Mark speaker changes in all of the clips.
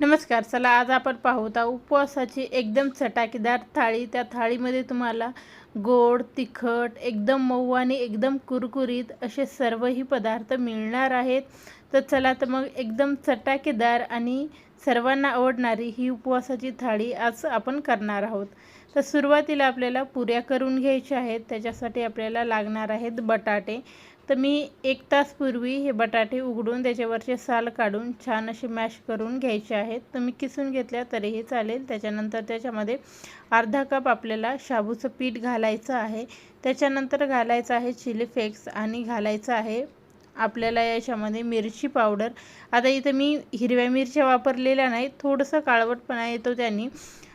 Speaker 1: नमस्कार चला आज आपण पाहूत आहोत उपवासाची एकदम चटाकेदार थाळी. त्या थाळीमध्ये तुम्हाला गोड तिखट एकदम मऊ आणि एकदम कुरकुरीत असे सर्वही पदार्थ मिळणार आहेत. तर चला तर मग एकदम चटाकेदार आणि सर्वांना आवडणारी ही उपवासाची थाळी आज आपण करणार आहोत. तर सुरुवातीला आपल्याला पुऱ्या करून घ्यायच्या आहेत. त्याच्यासाठी आपल्याला लागणार आहेत बटाटे. तर मी एक तासपूर्वी हे बटाटे उघडून त्याच्यावरचे साल काढून छान असे मॅश करून घ्यायचे आहेत. तुम्ही किसून घेतल्या तरीही चालेल. त्याच्यानंतर त्याच्यामध्ये अर्धा कप आपल्याला शाबूचं पीठ घालायचं आहे. त्याच्यानंतर घालायचं आहे चिली फ्लेक्स आणि घालायचं आहे आपल्याला याच्यामध्ये मिरची पावडर. आता इथं मी हिरव्या मिरच्या वापरलेल्या नाही थोडंसं काळवटपणा येतो त्यांनी.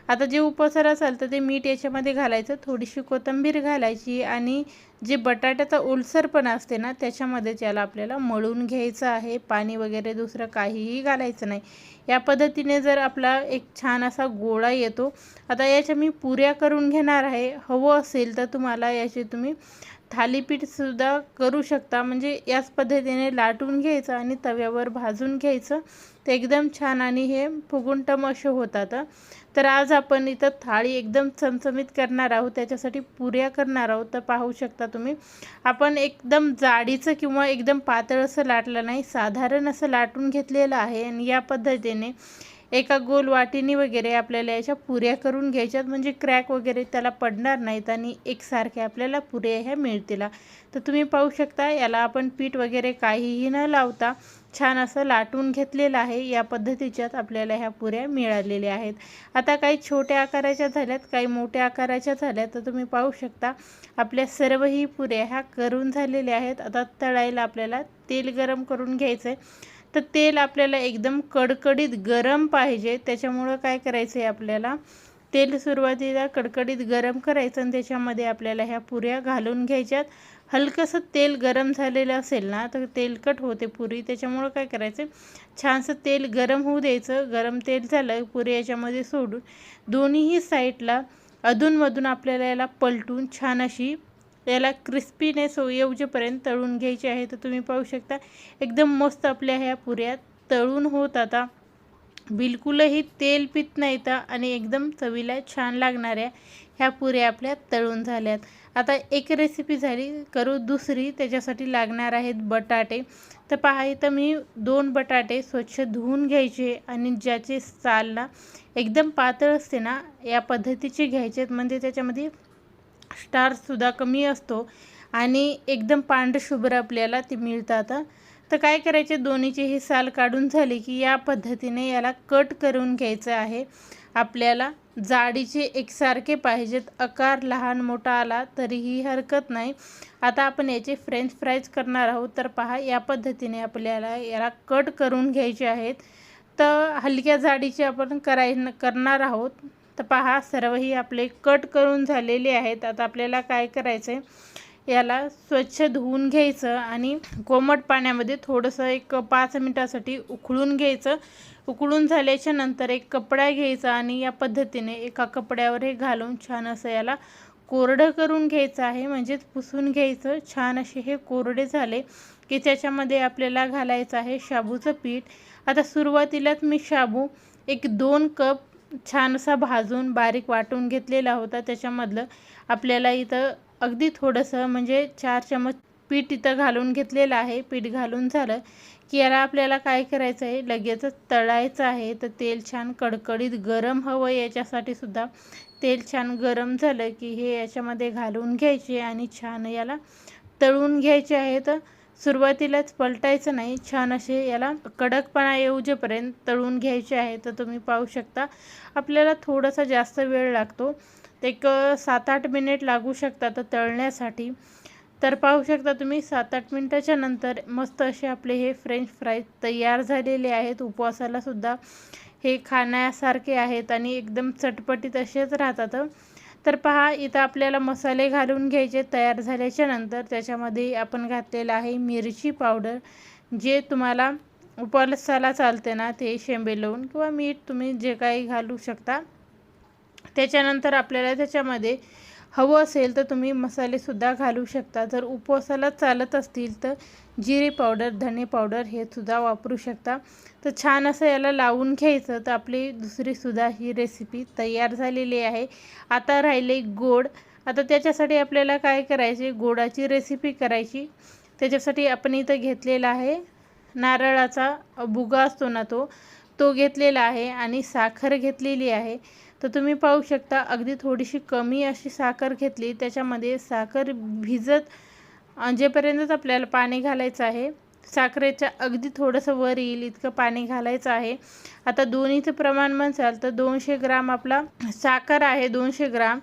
Speaker 1: आता जे उपसर असाल तर ते मीठ याच्यामध्ये घालायचं थोडीशी कोथिंबीर घालायची आणि जे बटाट्याचा ओलसरपणा असते ना त्याच्यामध्ये त्याला आपल्याला मळून घ्यायचं आहे. पाणी वगैरे दुसरं काहीही घालायचं नाही. या पद्धतीने जर आपला एक छान असा गोळा येतो आता याच्या मी पुऱ्या करून घेणार आहे. हवं असेल तर तुम्हाला याचे तुम्ही थालीपीठसुद्धा करू शकता. म्हणजे याच पद्धतीने लाटून घ्यायचं आणि तव्यावर भाजून घ्यायचं. ते एकदम छान आणि हे फुगुंटम असे होतात तर आज आपण इथं थाळी एकदम चमचमीत करणार आहोत. त्याच्यासाठी पुऱ्या करणार आहोत. तर पाहू शकता तुम्ही. आपण एकदम जाडीचं किंवा एकदम पातळ असं लाटलं नाही. साधारण असं लाटून घेतलेलं आहे. आणि या पद्धतीने एका गोल वाटीने वगैरे आपल्याला याच्या पुऱ्या करून घ्यायच्यात. म्हणजे क्रॅक वगैरे त्याला पडणार नाहीत आणि एकसारख्या आपल्याला पुऱ्या ह्या मिळतील. तर तुम्ही पाहू शकता याला आपण पीठ वगैरे काहीही न लावता छान असं लाटून घेतलेलं आहे. या पद्धतीच्यात आपल्याला ह्या पुऱ्या मिळालेल्या आहेत. आता काही छोट्या आकाराच्या झाल्यात काही मोठ्या आकाराच्या झाल्यात. तर तुम्ही पाहू शकता आपल्या सर्वही पुऱ्या ह्या करून झालेल्या आहेत. आता तळायला आपल्याला तेल गरम करून घ्यायचं आहे तर तेल आपल्याला एकदम कडकडीत गरम पाहिजे. त्याच्यामुळं काय करायचं आहे आपल्याला? तेल सुरुवातीला कडकडीत गरम करायचं आणि त्याच्यामध्ये आपल्याला ह्या पुऱ्या घालून घ्यायच्यात. हलकंसं तेल गरम झालेलं असेल ना तर तेलकट होते पुरी. त्याच्यामुळं काय करायचं छानसं तेल गरम होऊ द्यायचं. गरम तेल झालं पुरी याच्यामध्ये सोडून दोन्हीही साईडला अधूनमधून आपल्याला याला पलटून छान अशी याला क्रिस्पीनेस येऊजेपर्यंत तळून घ्यायचे आहे. तर तुम्ही पाहू शकता एकदम मस्त आपल्या ह्या पुऱ्या तळून होत आता. बिलकुलही तेल पित नाही तर आणि एकदम चवीला छान लागणाऱ्या ह्या पुऱ्या आपल्या तळून झाल्यात. आता एक रेसिपी झाली करू दुसरी. त्याच्यासाठी लागणार आहेत बटाटे. तर पहा इथं मी दोन बटाटे स्वच्छ धुवून घ्यायचे आणि ज्याचे साल ना एकदम पातळ असते ना या पद्धतीचे घ्यायचे आहेत. म्हणजे त्याच्यामध्ये स्टारसुद्धा कमी असतो आणि एकदम पांढरशुभ्र आपल्याला ते मिळतात. तर काय करायचे? दोन्हीचे हे साल काढून झाले की या पद्धतीने याला कट करून घ्यायचं आहे. आपल्याला जाडीचे एकसारखे पाहिजेत. आकार लहान मोठा आला तरीही हरकत नाही. आता आपण याचे फ्रेंच फ्राईज करणार आहोत. तर पहा या पद्धतीने आपल्याला याला कट करून घ्यायचे आहेत. तर हलक्या जाडीचे आपण कराय करणार आहोत. तर पहा सर्वही आपले कट करून झालेले आहेत. आता आपल्याला काय करायचं आहे याला स्वच्छ धुवून घ्यायचं आणि कोमट पाण्यामध्ये थोडंसं एक पाच मिनटासाठी उकळून घ्यायचं. उकळून झाल्याच्यानंतर एक कपडा घ्यायचा आणि या पद्धतीने एका कपड्यावर हे घालून छान असं याला कोरडं करून घ्यायचं आहे. म्हणजेच पुसून घ्यायचं. छान असे हे कोरडे झाले की त्याच्यामध्ये आपल्याला घालायचं आहे शाबूचं पीठ. आता सुरुवातीलाच मी शाबू एक दोन कप छान असा भाजून बारीक वाटून घेतलेला होता. त्याच्यामधलं आपल्याला इथं अगदी थोडंसं म्हणजे चार चमच पीठ इथं घालून घेतलेलं आहे. पीठ घालून झालं की याला आपल्याला काय करायचं आहे? लगेचच तळायचं आहे. तर तेल छान कडकडीत गरम हवं याच्यासाठी सुद्धा तेल छान गरम झालं की हे याच्यामध्ये घालून घ्यायचे आणि छान याला तळून घ्यायचे आहे. तर सुरुवातीलाच पलटायचं नाही. छान असे याला कडकपणा येऊजेपर्यंत तळून घ्यायचे आहे तर तुम्ही पाहू शकता. आपल्याला थोडासा जास्त वेळ लागतो. एक सात आठ मिनिट लागू शकतात तळण्यासाठी. तर पाहू शकता तुम्ही सात आठ मिनटाच्या नंतर मस्त असे आपले हे फ्रेंच फ्राईज तयार झालेले आहेत. उपवासाला सुद्धा हे खाण्यासारखे आहेत आणि एकदम चटपटीत असेच राहतात. तर पहा इथं आपल्याला मसाले घालून घ्यायचे तयार झाल्याच्यानंतर त्याच्यामध्ये आपण घातलेलं आहे मिरची पावडर जे तुम्हाला उपलसाला चालते ना ते शेंबे लावून किंवा मीठ तुम्ही जे काही घालू शकता. त्याच्यानंतर आपल्याला त्याच्यामध्ये हवं असेल तर तुम्ही मसालेसुद्धा घालू शकता. जर उपवासाला चालत असतील तर जिरे पावडर धने पावडर हे सुद्धा वापरू शकता. तर छान असं याला लावून घ्यायचं. तर आपली दुसरीसुद्धा ही रेसिपी तयार झालेली आहे. आता राहिले गोड. आता त्याच्यासाठी आपल्याला काय करायचे? गोडाची रेसिपी करायची. त्याच्यासाठी आपण इथं घेतलेला आहे नारळाचा बुगा असतो ना तो तो घेतलेला आहे आणि साखर घेतलेली आहे. तर तुम्ही पाहू शकता अगदी थोडीशी कमी अशी साखर घेतली. त्याच्यामध्ये साखर भिजत जेपर्यंतच आपल्याला पाणी घालायचं आहे साखरेच्या अगदी थोडंसं वर येईल इतकं पाणी घालायचं आहे. आता दोन्हीचं प्रमाण म्हणसाल तर दोनशे ग्राम आपला साखर आहे दोनशे ग्राम.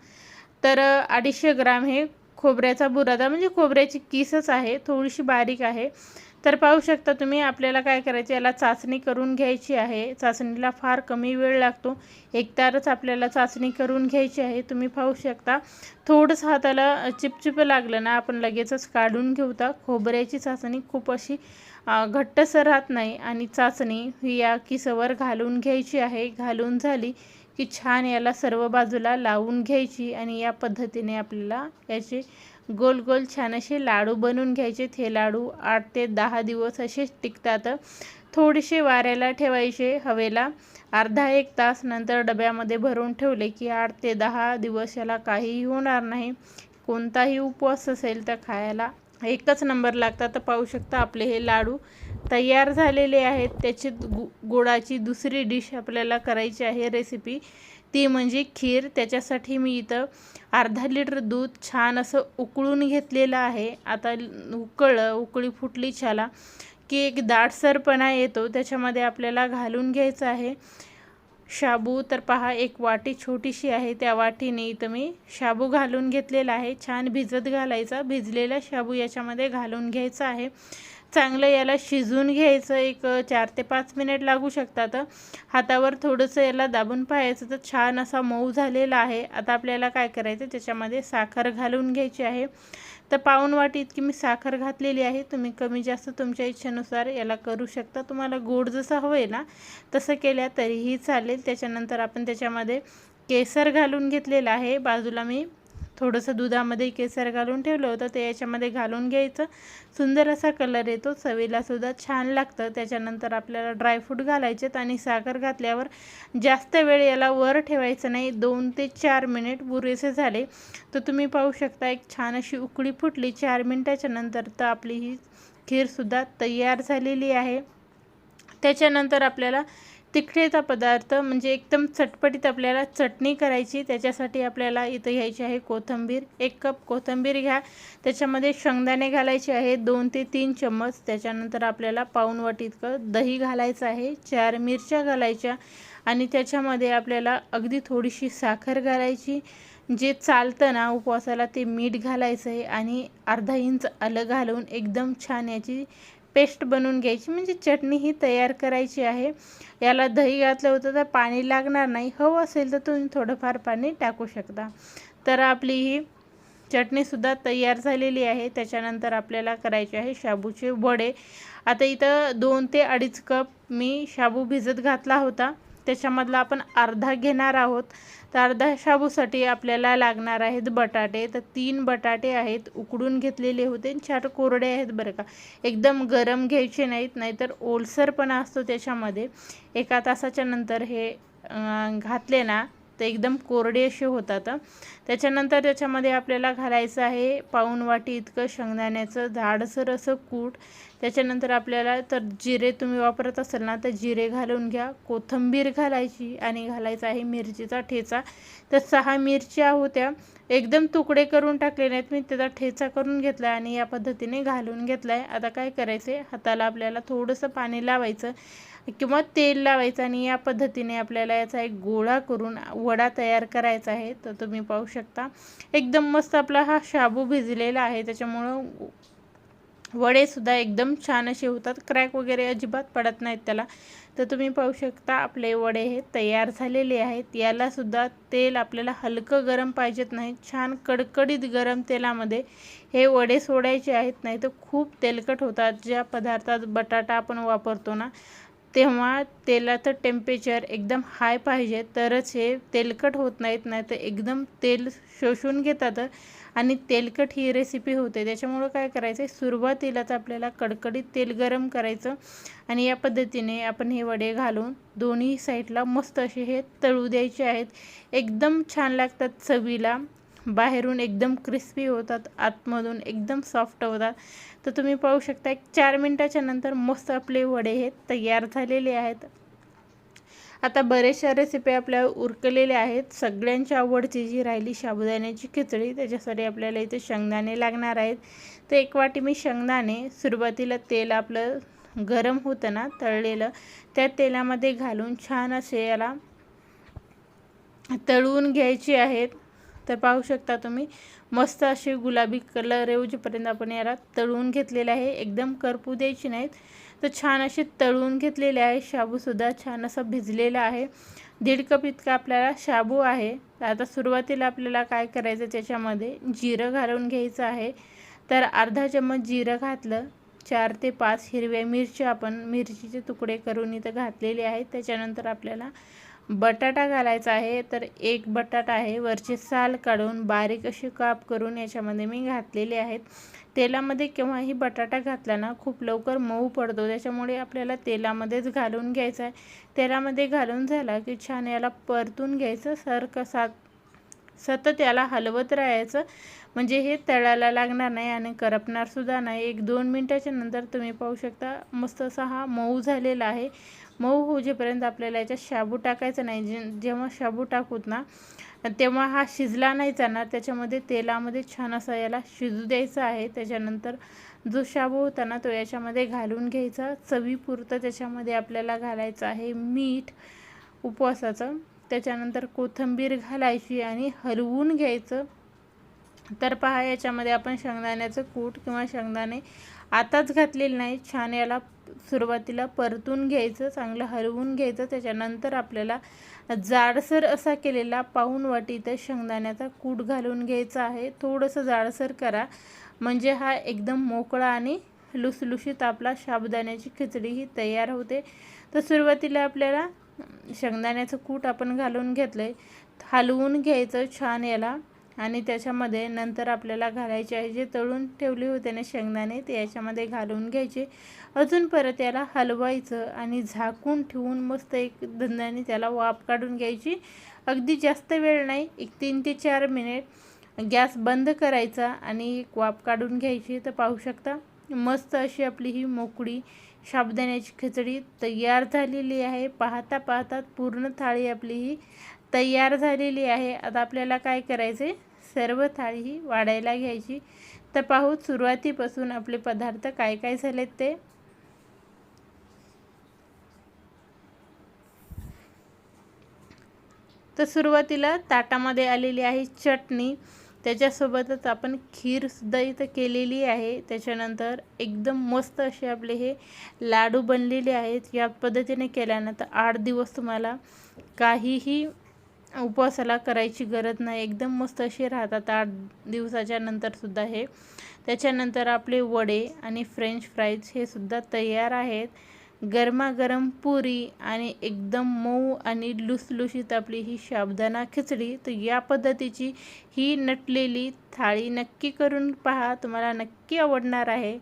Speaker 1: तर अडीचशे ग्राम हे खोबऱ्याचा बुरादा म्हणजे खोबऱ्याची किसच आहे थोडीशी बारीक आहे. तर पाहू शकता तुम्ही आपल्याला काय करायचं याला चाचणी करून घ्यायची आहे. चाचणीला फार कमी वेळ लागतो. एकतारच आपल्याला चाचणी करून घ्यायची आहे. तुम्ही पाहू शकता थोडंसं हाताला चिपचिप लागलं ना आपण लगेचच काढून घेऊता खोबऱ्याची चाचणी खूप अशी घट्टसर राहत नाही. आणि चाचणी ही या किसवर घालून घ्यायची आहे. घालून झाली की छान याला सर्व बाजूला लावून घ्यायची आणि या पद्धतीने आपल्याला याची गोल गोल छान असे लाडू बनवून घ्यायचे. थे लाडू आठ ते दहा दिवस असे टिकतात. थोडेसे वाऱ्याला ठेवायचे हवेला. अर्धा एक तास नंतर डब्यामध्ये भरून ठेवले की आठ ते दहा दिवस याला काहीही होणार नाही. कोणताही उपवास असेल तर खायला एकच नंबर लागतात. तर पाहू शकता आपले हे लाडू तयार झालेले आहेत. त्याची गु गुळाची दुसरी डिश आपल्याला करायची आहे रेसिपी. ती म्हणजे खीर. त्याच्यासाठी मी इथं अर्धा लिटर दूध छान असं उकळून घेतलेलं आहे. आता उकळलं उकळी फुटली छाला. की एक दाटसरपणा येतो. त्याच्यामध्ये आपल्याला घालून घ्यायचं आहे. शाबू तर पहा एक वाटी छोटीशी आहे. त्या वाटीने इथं मी शाबू घालून घेतलेला आहे. छान भिजत घालायचा. भिजलेला शाबू याच्यामध्ये घालून घ्यायचा आहे. चांगलं याला शिजून घ्यायचं एक चार ते पाच मिनिट लागू शकतात. हातावर थोडंसं याला दाबून पाहायचं तर छान असा मऊ झालेला आहे. आता आपल्याला काय करायचं त्याच्यामध्ये साखर घालून घ्यायची आहे. तर पाऊन वाटी इतकी मी साखर घातलेली आहे. तुम्ही कमी जास्त तुमच्या इच्छेनुसार याला करू शकता. तुम्हाला गोड जसं हवं आहे ना तसं केल्या तरीही चालेल. त्याच्यानंतर आपण त्याच्यामध्ये केसर घालून घेतलेलं आहे. बाजूला मी थोडंसं दुधामध्ये केसर घालून ठेवलं होतं ते याच्यामध्ये घालून घ्यायचं. सुंदर असा कलर येतो चवीलासुद्धा छान लागतं. त्याच्यानंतर आपल्याला ड्रायफ्रूट घालायचेत आणि साखर घातल्यावर जास्त वेळ याला वर ठेवायचं नाही दोन ते चार मिनिट पुरेसे झाले. तर तुम्ही पाहू शकता एक छान अशी उकळी फुटली. चार मिनटाच्या नंतर तर आपली ही खीरसुद्धा तयार झालेली आहे. त्याच्यानंतर आपल्याला तिखटेचा पदार्थ म्हणजे एकदम चटपटीत आपल्याला चटणी करायची. त्याच्यासाठी आपल्याला इथं घ्यायची आहे कोथिंबीर. एक कप कोथिंबीर घ्या. त्याच्यामध्ये शेंगदाणे घालायचे आहे दोन ते तीन चम्मच. त्याच्यानंतर आपल्याला पाऊन वाटी इतकं दही घालायचं आहे. चार मिरच्या घालायच्या. आणि त्याच्यामध्ये आपल्याला अगदी थोडीशी साखर घालायची. जे चालतं ना उपवासाला ते मीठ घालायचं आहे. आणि अर्धा इंच आलं घालून एकदम छान याची पेस्ट बनवून घ्यायची. म्हणजे चटणी ही तयार करायची आहे. याला दही घातलं होतं तर पाणी लागणार नाही. हवं असेल तर तुम्ही थोडंफार पाणी टाकू शकता. तर आपली ही चटणीसुद्धा तयार झालेली आहे. त्याच्यानंतर आपल्याला करायचे आहे शाबूचे वडे. आता इथं दोन ते अडीच कप मी शाबू भिजत घातला होता. त्याच्यामधला आपण अर्धा घेणार आहोत. तर अर्धा शाबूसाठी आपल्याला लागणार आहेत बटाटे. तर तीन बटाटे आहेत उकडून घेतलेले होते चार कोरडे आहेत बरं का. एकदम गरम घ्यायचे नाहीत नाहीतर ओलसरपणा असतो त्याच्यामध्ये. एका तासाच्या नंतर हे घातले ना तर एकदम कोरडे असे होतात त्याच्यानंतर त्याच्यामध्ये आपल्याला घालायचं आहे पाऊण वाटी इतकं शेंगदाण्याचं झाडसर असं कूट. त्याच्यानंतर आपल्याला तर जिरे तुम्ही वापरत असाल ना तर जिरे घालून घ्या. कोथिंबीर घालायची आणि घालायचा आहे मिरचीचा ठेचा. तर सहा मिरच्या होत्या. एकदम तुकडे करून टाकले नाहीत मी. त्याचा ठेचा करून घेतला आणि या पद्धतीने घालून घेतला आहे आता काय करायचं आहे हाताला आपल्याला थोडंसं पाणी लावायचं. किंवा तेल लावायचं आणि या पद्धतीने आपल्याला याचा एक गोळा करून वडा तयार करायचा आहे तर तुम्ही पाहू शकता. एकदम मस्त आपला हा शाबू भिजलेला आहे त्याच्यामुळं वडेसुद्धा एकदम छान असे होतात. क्रॅक वगैरे अजिबात पडत नाहीत त्याला. तर तुम्ही पाहू शकता आपले वडे हे तयार झालेले आहेत. यालासुद्धा तेल आपल्याला हलकं गरम पाहिजेत नाही छान कडकडीत गरम तेलामध्ये हे वडे सोडायचे आहेत नाही तर खूप तेलकट होतात. ज्या पदार्थात बटाटा आपण वापरतो ना तेव्हा तेलाचं टेम्परेचर एकदम हाय पाहिजे तरच हे तेलकट होत नाहीत नाही तर एकदम तेल शोषून घेतात. आणि तेलकट ही रेसिपी होते. त्याच्यामुळं काय करायचं आहे सुरुवातीलाच आपल्याला कडकडीत तेल गरम करायचं. आणि या पद्धतीने आपण हे वडे घालून दोन्ही साईडला मस्त असे हे तळू द्यायचे आहेत. एकदम छान लागतात चवीला. बाहेरून एकदम क्रिस्पी होतात आतमधून एकदम सॉफ्ट होतात. तर तुम्ही पाहू शकता एक चार मिनटाच्या नंतर मस्त आपले वडे हे तयार झालेले आहेत. आता बरेचशा रेसिपी आपल्या उरकलेल्या आहेत. सगळ्यांची आवडची जी राहिली साबुदाण्याची खिचडी त्याच्यासाठी आपल्याला इथे शेंगदाणे लागणार आहेत. तर एक वाटी मी शेंगदाणे सुरुवातीला तेल आपलं गरम होतं ना तळलेलं त्या तेलामध्ये घालून छान असे याला तळून घ्यायचे आहेत. तर पाहू शकता तुम्ही. मस्त असे गुलाबी कलर येऊजेपर्यंत आपण याला तळून घेतलेले आहे. एकदम करपू द्यायची नाहीत. तर छान असे तळून घेतलेले आहे. शाबूसुद्धा छान असा भिजलेला आहे. दीड कप इतका आपल्याला शाबू आहे. आता सुरुवातीला आपल्याला काय करायचं त्याच्यामध्ये? जिरं घालून घ्यायचं आहे. तर अर्धा चम्मच जिरं घातलं. चार ते पाच हिरव्या मिरच्या आपण मिरचीचे तुकडे करून इथं घातलेले आहेत. त्याच्यानंतर आपल्याला बटाटा घालायचा आहे तर एक बटाटा आहे. वरची साल काढून बारीक अशी काप करून याच्यामध्ये मी घातलेले आहेत तेलामध्ये केव्हाही बटाटा घातला ना खूप लवकर मऊ पडतो. त्याच्यामुळे आपल्याला तेलामध्येच घालून घ्यायचा आहे. तेलामध्ये घालून झाला की छान याला परतून घ्यायचं. सारखं सात सतत याला हलवत राहायचं. म्हणजे हे तळायला लागणार नाही आणि करपणारसुद्धा नाही. एक दोन मिनटाच्या नंतर तुम्ही पाहू शकता मस्त असा हा मऊ झालेला आहे. मऊ होजेपर्यंत आपल्याला याच्यात शाबू टाकायचं नाही जे जेव्हा शाबू टाकूत ना तेव्हा हा शिजला नाही जाणार. त्याच्यामध्ये तेलामध्ये छान असा याला शिजू द्यायचा आहे. त्याच्यानंतर जो शाबू होता ना तो याच्यामध्ये घालून घ्यायचा. चवीपुरतं त्याच्यामध्ये आपल्याला घालायचं आहे मीठ उपवासाचं. त्याच्यानंतर कोथिंबीर घालायची आणि हलवून घ्यायचं. तर पहा याच्यामध्ये आपण शेंगदाण्याचं कूट किंवा शेंगदाणे आताच घातलेलं नाही छान याला सुरुवातीला परतून घ्यायचं चांगलं हलवून घ्यायचं त्याच्यानंतर आपल्याला जाडसर असा केलेला पाऊन वाटी तर शेंगदाण्याचा कूट घालून घ्यायचा आहे. थोडंसं जाडसर करा. म्हणजे हा एकदम मोकळा आणि लुसलुशीत आपला साबुदाण्याची खिचडी ही तयार होते. तर सुरुवातीला आपल्याला शेंगदाण्याचं कूट आपण घालून घेतलं आहे हलवून घ्यायचं छान याला. आणि त्याच्यामध्ये नंतर आपल्याला घालायचे आहे जे तळून ठेवले होते ना शेंगदाणे ते याच्यामध्ये घालून घ्यायचे. अजून परत याला हलवायचं आणि झाकून ठेवून मस्त एक धंद्याने त्याला वाफ काढून घ्यायची. अगदी जास्त वेळ नाही एक तीन ते चार मिनिट. गॅस बंद करायचा आणि एक वाफ काढून घ्यायची. तर पाहू शकता मस्त अशी आपली ही मोकळी शाबदाण्याची खिचडी तयार झालेली आहे. पाहता पाहता पूर्ण थाळी आपली ही तयार झालेली आहे. आता आपल्याला काय करायचे सर्व थाळी ही वाढायला घ्यायची. तर पाहू सुरुवातीपासून आपले पदार्थ काय काय झालेत ते? तर सुरुवातीला ताटामध्ये आलेली आहे चटणी. त्याच्यासोबतच आपण खीरसुद्धा इथं केलेली आहे. त्याच्यानंतर एकदम मस्त असे आपले हे लाडू बनलेले आहेत. या पद्धतीने केल्यानंतर आठ दिवस तुम्हाला काहीही उपवासाला करायची गरज नाही. एकदम मस्त असे राहतात आठ दिवसाच्या नंतरसुद्धा हे. त्याच्यानंतर आपले वडे आणि फ्रेंच फ्राईज हे सुद्धा तयार आहेत. गरमागरम पुरी आणि एकदम मऊ आणि लुसलुशीत आपली ही शाबदाना खिचडी. तर या पद्धतीची ही नटलेली थाळी नक्की करून पहा. तुम्हाला नक्की आवडणार आहे.